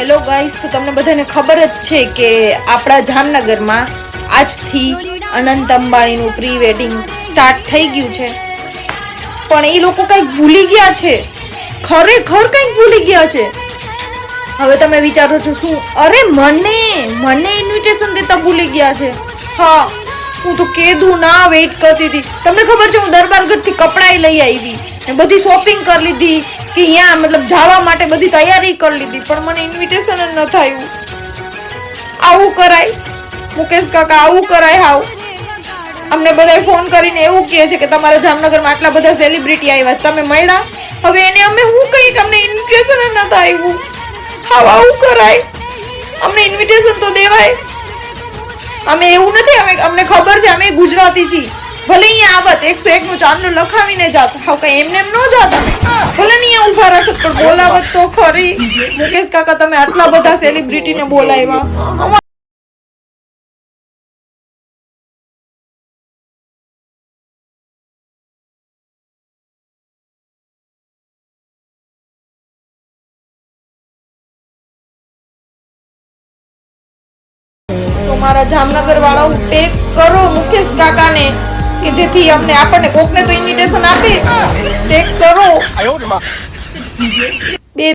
Hello guys તો તમને બધાને ખબર જ છે કે આપણા જામનગરમાં આજથી અનંત અંબાણીનું પ્રી વેડિંગ સ્ટાર્ટ થઈ ગયું છે. પણ એ લોકો કંઈક ભૂલી ગયા છે. ખરેખર કંઈક ભૂલી ગયા છે. હવે તમે વિચારો છો શું? અરે મને મને ઇન્વિટેશન દેતા ભૂલી ગયા છે. હા હું તો કેદું ના વેઇટ કરતી હતી. તમને ખબર છે, હું દરબારગઢથી કપડાય લઈ આવી ને બધી શોપિંગ કરી લીધી કે અહીંયા મતલબ જવા માટે બધી તૈયારી કરી લીધી, પણ મને ઇન્વિટેશન જ ન થયું. આવું કરાય. મુકેશ કાકા, આવું કરાય હાવ. અમને બધા ફોન કરીને એવું કહે છે કે તમારા જામનગરમાં આટલા બધા સેલિબ્રિટી આવ્યા. તમે મળ્યા? હવે એને અમે હું કહીએ કે અમને ઇન્વિટેશન જ ન આવ્યું હાવ, આવું કરાય. અમને ઇન્વિટેશન તો દેવાય. અમે એવું નથી અમે અમને ખબર છે અમે ગુજરાતી છીએ. ભલે અહીંયા આવત એકસો એક નું ચાંદલું લખાવીને જાત હાવ કઈ એમને એમ ન જાત ભલે ને અહીંયા ઊભા રાખત પણ બોલાવત તો ખરી. મુકેશ કાકા તમે આટલા બધા સેલિબ્રિટીને બોલાવ્યા. મારા જામનગર વાળાઓ ટેક કરો મુકેશ કાકાને કે જેથી અમને આપણને કોકને તો ઇન્વિટેશન આપે. ટેક કરો